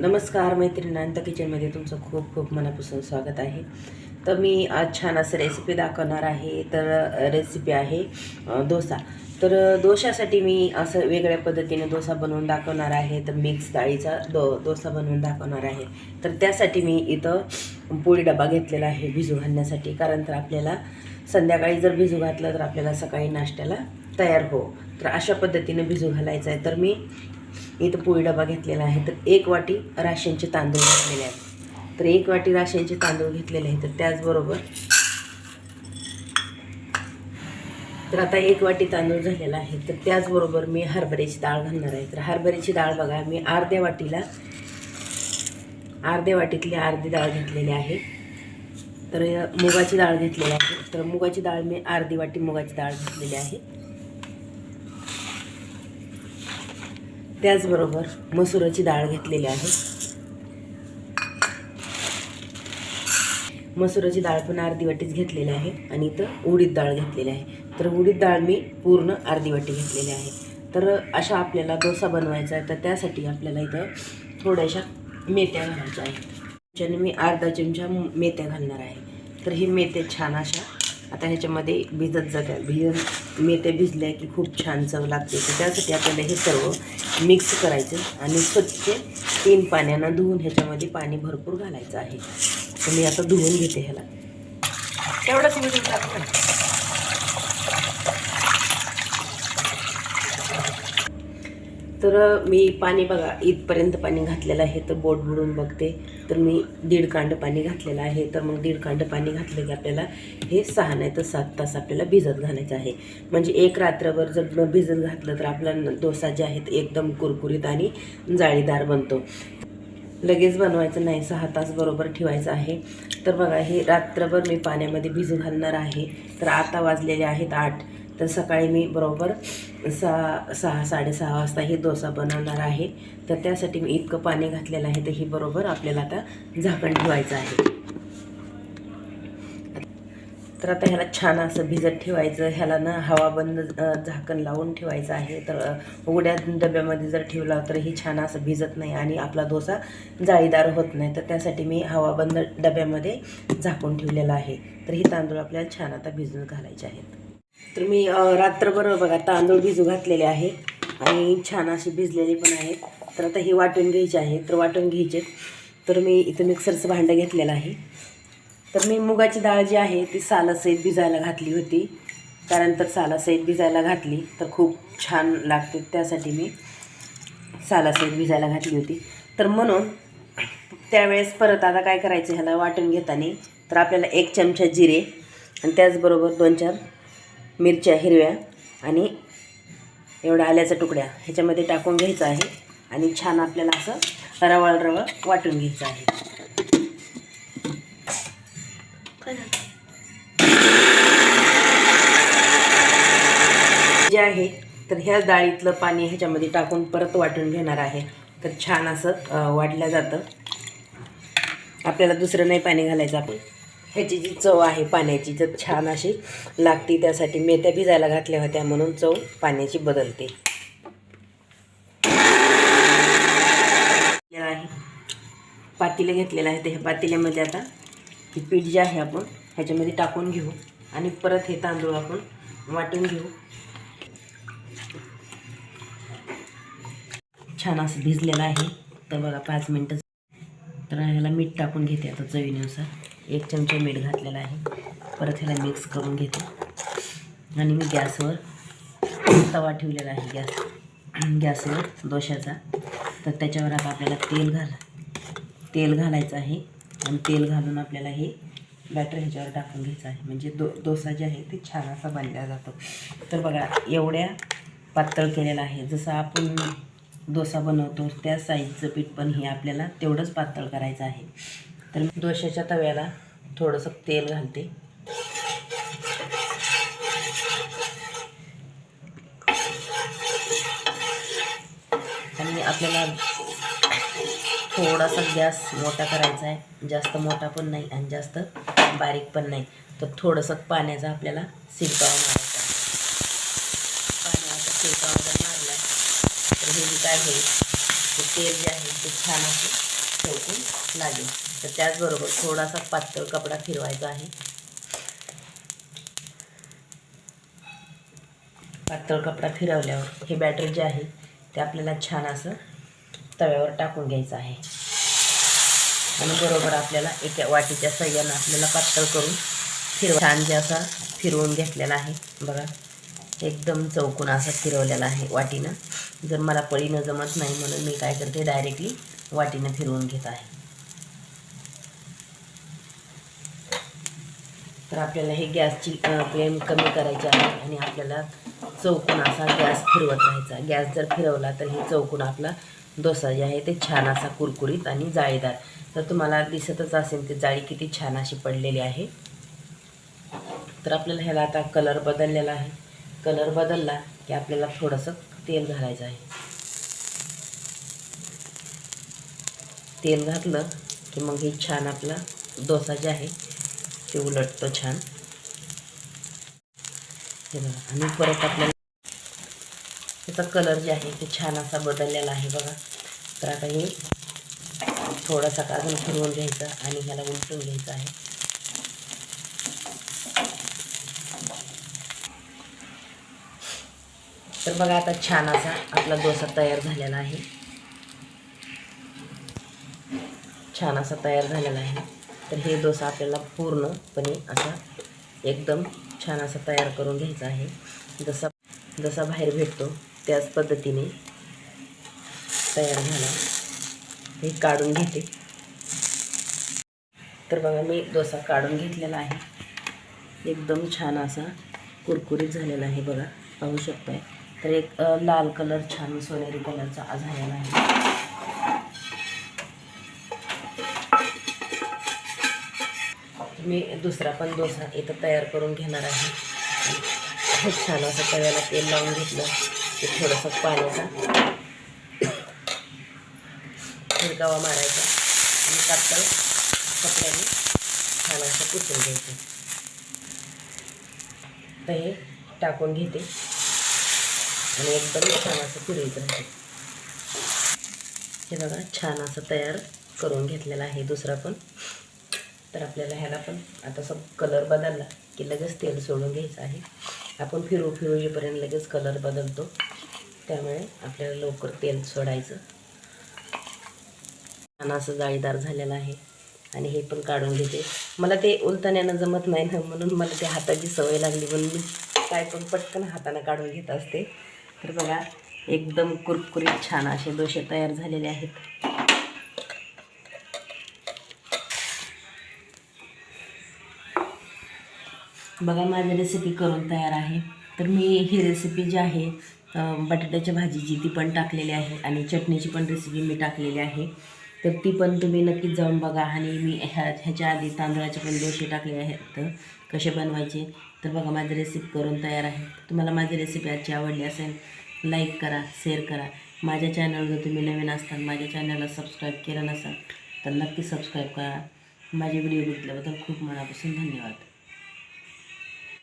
नमस्कार मैत्रिणांत किचनमध्ये तुमचं खूप खूप मनापासून स्वागत आहे. तर मी आज छान असं रेसिपी दाखवणार आहे. तर रेसिपी आहे डोसा. तर डोशासाठी मी असं वेगळ्या पद्धतीने डोसा बनवून दाखवणार आहे. तर मिक्स डाळीचा डो डोसा बनवून दाखवणार आहे. तर त्यासाठी मी इथं पोळी डबा घेतलेला आहे भिजू घालण्यासाठी. कारण तर आपल्याला संध्याकाळी जर भिजू घातलं तर आपल्याला सकाळी नाश्त्याला तयार हो. तर अशा पद्धतीने भिजू घालायचं आहे. तर मी इथं पोळी डबा घेतलेला आहे. तर एक वाटी राशनचे तांदूळ घेतलेले आहेत. तर एक वाटी राशनचे तांदूळ घेतलेले आहेत. तर त्याचबरोबर तर आता एक वाटी तांदूळ झालेला आहे. तर त्याचबरोबर मी हरभऱ्याची डाळ घालणार आहे. तर हरभऱ्याची डाळ बघा मी अर्ध्या वाटीला अर्ध्या वाटीतली अर्धी डाळ घेतलेली आहे. तर मुगाची डाळ घेतलेली आहे. तर मुगाची डाळ मी अर्धी वाटी मुगाची डाळ घेतलेली आहे. त्याचबरोबर मसुराची डाळ घेतलेली आहे. मसुराची डाळ पण अर्धी वाटीच घेतलेली आहे आणि इथं उडीद डाळ घेतलेली आहे. तर उडीद डाळ मी पूर्ण अर्धी वाटी घेतलेली आहे. तर अशा आपल्याला डोसा बनवायचा आहे तर त्यासाठी आपल्याला इथं थोड्याशा मेथ्या घालायच्या आहेत. ज्याने मी अर्धा चमचा मेथ्या घालणार आहे. तर हे मेथ्या छान अशा आता ह्याच्यामध्ये भिजत जातात भिज मेथ्या भिजल्या की खूप छान चव लागते. तर त्यासाठी आपल्याला हे सर्व मिक्स करायचं आणि स्वच्छ तीन पाण्यानं धुवून ह्याच्यामध्ये पाणी भरपूर घालायचं आहे. तर मी आता धुवून घेते ह्याला. तेवढंच मी टाकू तर मी पाणी बघा इथपर्यंत पाणी घातलेलं आहे तर बोट बुडून बघते. तर मी दीड कांड पाणी घातलेलं आहे. तर मग दीड कांड पाणी घातलं की आपल्याला हे सहा नाही तर सात तास आपल्याला भिजत घालायचं आहे. म्हणजे एक रात्रभर जर भिजत घातलं तर आपला डोसा जे आहे एकदम कुरकुरीत आणि जाळीदार बनतो. लगेच बनवायचं नाही सहा तास बरोबर ठेवायचं आहे. तर बघा हे रात्रभर मी पाण्यामध्ये भिजू घालणार आहे. तर आता वाजलेले आहेत आठ. तर सकाळी मी बरोबर सहा सहा साडेसहा वाजता ही डोसा बनवणार आहे. तर त्यासाठी मी इतकं पाणी घातलेलं आहे तर ही बरोबर आपल्याला आता झाकण ठेवायचं आहे. तर आता ह्याला छान असं भिजत ठेवायचं. ह्याला ना हवा बंद झाकण लावून ठेवायचं आहे. तर उघड्या डब्यामध्ये जर ठेवला तर ही छान असं भिजत नाही आणि आपला डोसा जाळीदार होत नाही. तर त्यासाठी मी हवा बंद डब्यामध्ये झाकून ठेवलेला आहे. तर ही तांदूळ आपल्याला छान आता भिजून घालायचे आहेत. तर मी रात्रभर बघा तांदूळ भिजू घातलेले आहे आणि छान अशी भिजलेले पण आहेत. तर आता ही वाटून घ्यायची आहे. तर वाटून घ्यायचे तर मी इथं मिक्सरचं भांडं घेतलेलं आहे. तर मी मुगाची डाळ जी आहे ती सालासहित भिजायला घातली होती. त्यानंतर सालासहित भिजायला घातली. तर खूप छान लागते. त्यासाठी मी सालासहित भिजायला घातली होती. तर म्हणून त्यावेळेस परत आता काय करायचं? ह्याला वाटून घेताना. तर आपल्याला एक चमचा जिरे आणि त्याचबरोबर दोन चार मिरच्या हिरव्या आणि एवढ्या आल्याच्या तुकड्या ह्याच्यामध्ये टाकून घ्यायचं आहे. आणि छान आपल्याला असं रवाळ रवाळ वाटून घ्यायचं आहे. जे आहे तर ह्या डाळीतलं पाणी ह्याच्यामध्ये टाकून परत वाटून घेणार आहे. तर छान असं वाटलं जातं. आपल्याला दुसरं नाही पाणी घालायचं आपण. ह्याची जी चव आहे पाण्याची तर छान अशी लागते त्यासाठी. मेथ्या भिजायला घातल्या होत्या म्हणून चव पाण्याची बदलते. आहे. पातेलं घेतलेलं आहे तर ह्या पातेल्यामध्ये आता हे पीठ जे आहे आपण ह्याच्यामध्ये टाकून घेऊ. आणि परत हे तांदूळ आपण वाटून घेऊ. छान असं भिजलेलं आहे. तर बघा पाच मिनटं. तर ह्याला मीठ टाकून घेते आता चवीनुसार. एक चमचा मीठ घातलेला आहे. परत ह्याला मिक्स करून घेते. आणि मी गॅसवर तवा ठेवलेला आहे गॅस. गॅसवर दोशाचा. तर त्याच्यावर आता आपल्याला तेल घाला तेल घालायचं आहे. आणि तेल घालून आपल्याला हे बॅटर ह्याच्यावर टाकून घ्यायचं आहे. म्हणजे दो डोसा जे आहे ते छान असा बांधला जातो. तर बघा एवढ्या पातळ केलेला आहे. जसं आपण डोसा बनवतो त्या साईजचं पीठ पण हे आपल्याला तेवढंच पातळ करायचं आहे. तर मी डोशाच्या तव्याला थोडंसं तेल घालते. आणि आपल्याला थोडासा गॅस मोठा करायचा आहे. जास्त मोठा पण नाही आणि जास्त बारीक पण नाही. तर थोडंसं पाण्याचा आपल्याला शिरकावा मारायचा पाण्याचा शिरकावा जर मारला तर हे जे काय होईल ते तेल जे आहे ते छान असं चौकून लागेल. तर त्याचबरोबर थोडासा पातळ कपडा फिरवायचा आहे. पातळ कपडा फिरवल्यावर हे बॅटर जे आहे ते आपल्याला छान असं तव्यावर टाकून घ्यायचं आहे. आणि बरोबर आपल्याला एका वाटीच्या सह्यानं आपल्याला पातळ करून फिरव छान जे असा फिरवून घेतलेला आहे. बघा एकदम चौकून असा फिरवलेला आहे वाटीनं. जर मला पळीनं जमत नाही म्हणून मी काय करते डायरेक्टली वाटीनं फिरवून घेत आहे. तर आपल्याला हे गॅसची फ्लेम कमी करायची आहे आणि आपल्याला चौकून असा गॅस फिरवत राहायचा. गॅस जर फिरवला तर हे चौकून आपला डोसा जे आहे ते छान असा कुरकुरीत आणि जाळीदार. तर तुम्हाला दिसतच असेल ती जाळी किती छान अशी पडलेली आहे. तर आपल्याला ह्याला आता कलर बदललेला आहे. कलर बदलला की आपल्याला थोडंसं तेल घालायचं आहे. तेल घातलं की मग हे छान आपला डोसा जे आहे ते उलटतं छान. हे बघा आणि परत आपल्याला त्याचा कलर जे आहे ते छान असा बदललेला आहे बघा. तर आता हे थोडासा अजून फिरवून घ्यायचं आणि ह्याला उलटून घ्यायचं आहे. तर बघा आता छान असा आपला डोसा तयार झालेला आहे. छान असा तयार झालेला आहे. तर हे डोसा आपल्याला पूर्णपणे असा एकदम छान असा तयार करून घ्यायचा आहे. जसा जसा बाहेर भेटतो त्याच पद्धतीने तयार झाला. हे काढून घेते. तर बघा मी डोसा काढून घेतलेला आहे. एकदम छान असा कुरकुरीत झालेला आहे बघा. पाहू शकताय. तर एक लाल कलर छान सोनेरी कलरचा झालेला आहे. मी दुसरा पण डोसा इथं तयार करून घेणार आहे. खूप छान असं तव्याला तेल लावून घेतलं. की थोडंसं पाण्याचा हिरगावा मारायचा. आणि पातळ कपड्याने छान असं पुसून घ्यायचं. तर हे टाकून घेते. आणि एकदम छान असं फिरवत राहते. हे बघा छान असं तयार करून घेतलेलं आहे दुसरा पण. तर आपल्याला ह्याला पण आता सब कलर बदलला की लगेच तेल सोडून घ्यायचं आहे. आपण फिरू फिरू येईपर्यंत लगेच कलर बदलतो. त्यामुळे आपल्याला लवकर तेल सोडायचं. छान असं जाळीदार झालेलं आहे. आणि हे पण काढून घेते. मला ते उलताण्यानं जमत नाही ना म्हणून मला ते हाताची सवय लागली म्हणून मी काय पण पटकन हातानं काढून घेत असते. तर बघा एकदम कुरकुरीत छान असे दोसे तयार झालेले आहेत. बघा माझी रेसिपी करून तयार आहे. तर मी ही रेसिपी जी आहे बटाट्याच्या भाजीची ती पण टाकलेली आहे आणि चटणीची पण रेसिपी मी टाकलेली आहे. तर ती पण तुम्ही नक्कीच जाऊन बघा आणि मी ह्या ह्याच्या आधी तांदळाचे पण डोसे टाकले आहेत तर कसे बनवायचे. तर बघा माझी रेसिपी करून तयार आहे. तुम्हाला माझी रेसिपी आजची आवडली असेल लाईक करा शेअर करा. माझ्या चॅनल जर तुम्ही नवीन असताल माझ्या चॅनलला सबस्क्राईब केलं नसाल तर नक्की सबस्क्राईब करा. माझे व्हिडिओ बघितल्याबद्दल खूप मनापासून धन्यवाद.